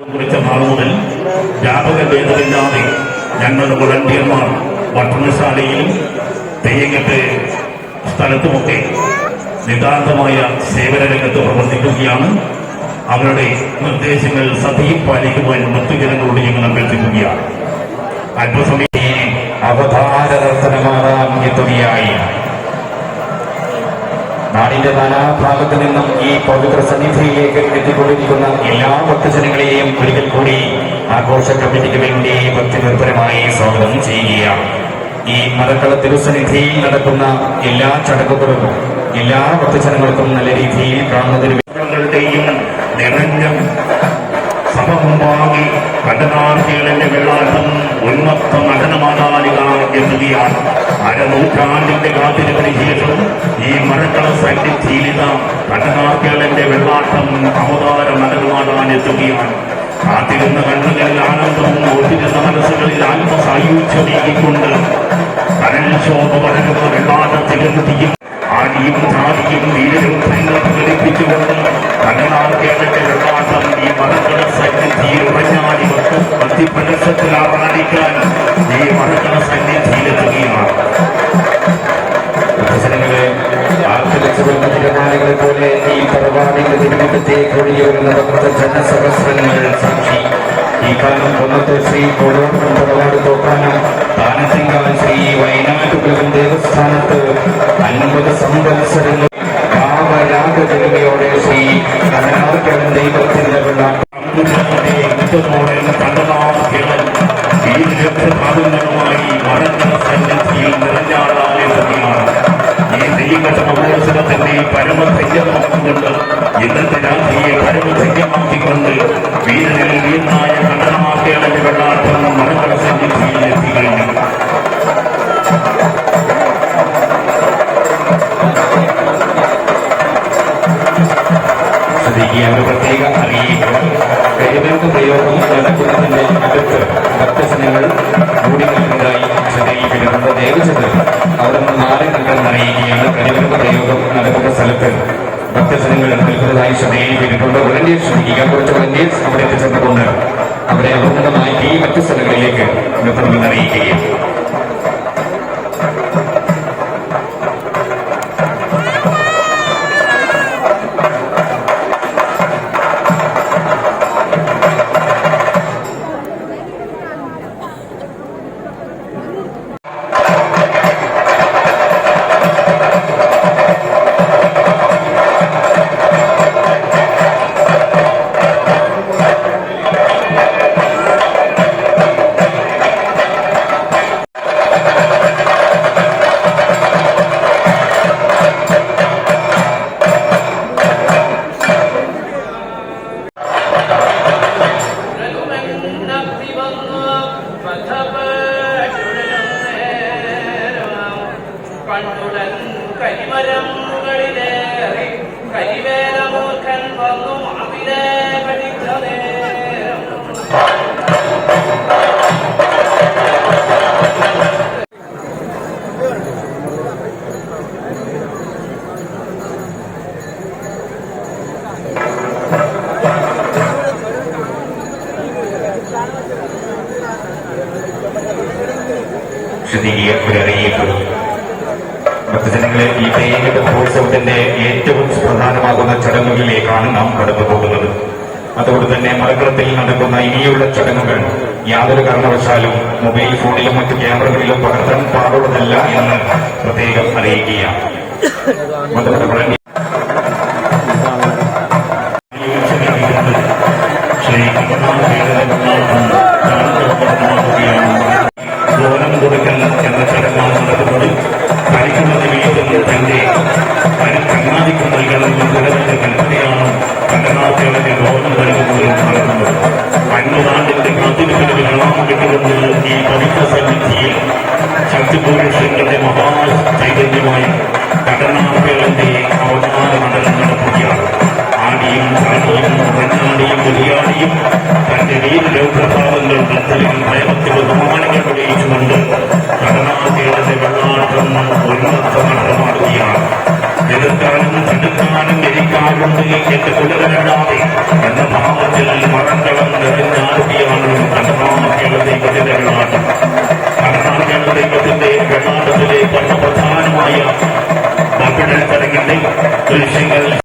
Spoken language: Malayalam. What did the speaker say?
കുറിച്ച നാൾ മുതൽ വ്യാപക ഭേദമില്ലാതെ ഞങ്ങളുടെ വളണ്ടിയർമാർ ഭക്ഷണശാലയിലും തെയ്യങ്ങട്ട് സ്ഥലത്തുമൊക്കെ നിതാന്തമായ സേവന രംഗത്ത് പ്രവർത്തിക്കുകയാണ്. അവരുടെ നിർദ്ദേശങ്ങൾ സഭയിൽ പാലിക്കുവാൻ മറ്റു ജനങ്ങളോട് ഞങ്ങൾ അഭ്യർത്ഥിക്കുകയാണ്. അല്പസമയം അവതാര ദർശനമാറാം എത്തുകയായി നാടിന്റെ നാനാഭാഗത്തു നിന്നും ഈ പവിത്ര സന്നിധിയിലേക്ക് എത്തിക്കൊണ്ടിരിക്കുന്ന എല്ലാ ഭക്തജനങ്ങളെയും ഒരിക്കൽ കൂടി ആഘോഷ കമ്മിറ്റിക്ക് വേണ്ടി ഭക്തി നിർഭരമായി സ്വാഗതം ചെയ്യുകയാണ്. ഈ മതക്കള തിരുസന്നിധിയിൽ നടക്കുന്ന എല്ലാ ചടങ്ങുകളും എല്ലാ ഭക്തജനങ്ങൾക്കും നല്ല രീതിയിൽ കാണുന്നതിന് ങ്ങളുടെയും നിറഞ്ഞ സമമുമ്പാകി കടനാർത്തികളിന്റെ വെള്ളാട്ടം ഉന്മത്ത നടനമാതാലിക എത്തുകയാണ് അരനൂറ്റാണ്ടിന്റെ കാത്തിരിപ്പിന് ശേഷം ഈ മരക്കള സന്നിധിയിലിത കടനാർത്തികളിന്റെ വെള്ളാട്ടം അവതാര നടനമാടാൻ എത്തുകയാണ്. കാത്തിരുന്ന കണ്ണുകളിൽ ആനന്ദവും ഒത്തിരുന്ന മനസ്സുകളിൽ ആത്മസായുജ്യം നീങ്ങിക്കൊണ്ട് കടൽ ശോഭ പടരുന്ന വെള്ളാട്ടത്തിലെത്തിയും ആദിയും ജാതിയും വീരരും ഈ കാലം കൊന്നത്തെ ശ്രീ കൊടുവട്ടം തറവാട് തോക്കാനം താനത്തിങ്കാൽ ശ്രീ വയനാട്ടുകുലം ദേവസ്ഥാനത്ത് അൻപത് സംവത്സരങ്ങൾ ഭാവരാഗജനമയോടെ ശ്രീ കടനാർക്കടൻ ദൈവത്തിന്റെ വീരരക്ഷാകുന്നതുമായി മതക്കട സന്നിധിയിൽ നിറഞ്ഞാടാനെത്തുകയാണ് ഈ തെയ്യങ്കട്ട മഹോത്സവത്തിന്റെ പരമധൈര്യമാക്കിക്കൊണ്ട് ഇന്നത്തെ ശ്രദ്ധിക്കുക ഒരു പ്രത്യേക അറിയിപ്പ് കരിവേപ്പ് പ്രയോഗം നടക്കുന്നതിന്റെ അടുത്ത് ഭക്തജനങ്ങൾ കൂടി നിൽക്കുന്നതായി ശ്രദ്ധയിൽപ്പെടുന്നത് ദയവചത് അവിടെ നിന്ന് മാറി നിൽക്കാൻ അറിയിക്കുകയാണ് കരിവേപ്പ് പ്രയോഗം നടക്കുന്ന സ്ഥലത്ത് ഭക്തജനങ്ങൾ നിൽക്കുന്നതായി ശ്രദ്ധയിൽപ്പെട്ടിട്ടുണ്ട് വളണ്ടിയേഴ്സ് ശ്രദ്ധിക്കുക. കുറച്ച് വളണ്ടിയേഴ്സ് അവിടെ എത്തിച്ചേർന്നുകൊണ്ട് അവരെ മാറ്റി മറ്റു സ്ഥലങ്ങളിലേക്ക് നിർത്തണമെന്ന് അറിയിക്കുകയാണ്. കണ്ണുടൻ കരിമരം മുകളിലേറി കരിവേലമൂർഖൻ വന്നു അവിടെ പഠിച്ച നേരം ശ്രദ്ധിക്കുക ഒരു അറിയിപ്പ് ഭക്തജനങ്ങളെ ഈ തെയ്യങ്കട്ട മഹോത്സവത്തിന്റെ ഏറ്റവും പ്രധാനമാകുന്ന ചടങ്ങുകളിലേക്കാണ് നാം കടന്നു പോകുന്നത്. അതുകൊണ്ട് തന്നെ മലക്കളത്തിൽ നടക്കുന്ന ഇനിയുള്ള ചടങ്ങുകൾ യാതൊരു കാരണവശാലും മൊബൈൽ ഫോണിലും മറ്റു ക്യാമറകളിലും പകർത്താൻ പാടുള്ളതല്ല എന്ന് പ്രത്യേകം അറിയിക്കുകയാണ്. തന്റെ കണ്ണാടിക്ക് നൽകണമെന്ന ദുരന്ത കൽപ്പനയാണ് കണ്ണനാഥയുടെ ലോകം നൽകുന്നതിൽ നടക്കുന്നത്. അന്നദാനത്തിന്റെ കാത്തിരിപ്പിന് വെള്ളം കിട്ടുന്നത് ഈ പവിത്ര സന്നിധിയിൽ ശക്തിപുരുഷങ്ങളുടെ മഹാ ചൈതന്യമായി കടനാഥയുടെ അവതാര മണ്ഡലം നടത്തുകയാണ് ആടിയും കാണിയും പെണ്ണാടിയും മുരിയാടിയും തന്റെ വീരപ്രഭാവങ്ങൾ ഭക്തരും പ്രേമത്തിൽ ബഹുമാനങ്ങൾ പ്രകടിപ്പിച്ചുകൊണ്ട് കടനാ Cliffhanger.